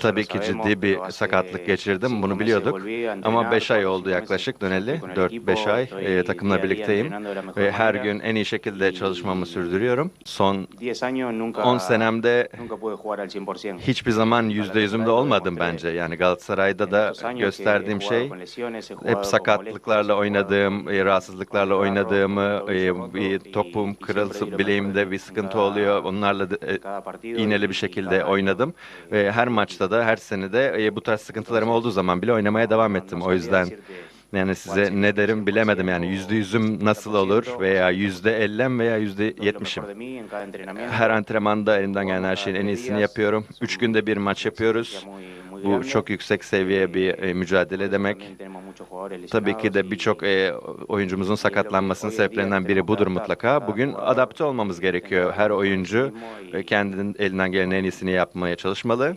Tabii ki ciddi bir sakatlık geçirdim, bunu biliyorduk. Ama 5 ay oldu yaklaşık döneli, 4-5 ay e, takımla birlikteyim. Ve her gün en iyi şekilde çalışmamı sürdürüyorum. Son 10 senemde hiçbir zaman yüzde yüzümde olmadım bence. Yani Galatasaray'da da gösterdiğim şey hep sakatlıklarla oynadığım, e, rahatsızlıklarla oynadığımı, e, bir topum kırılsa bileğimde bir sıkıntı oluyor. Onlarla da, e, iğneli bir şekilde oynadım. Ve her maçta da her sene de e, bu tarz sıkıntılarım olduğu zaman bile oynamaya devam ettim. O yüzden yani size ne derim bilemedim yani yüzde yüzüm nasıl olur veya yüzde ellem veya yüzde yetmişim. Her antrenmanda elimden gelen her şeyin en iyisini yapıyorum. Üç günde bir maç yapıyoruz. Bu çok yüksek seviye bir e, mücadele demek. Tabii ki de birçok e, oyuncumuzun sakatlanmasının sebeplerinden biri budur mutlaka. Bugün adapte olmamız gerekiyor. Her oyuncu e, kendinin elinden gelen en iyisini yapmaya çalışmalı.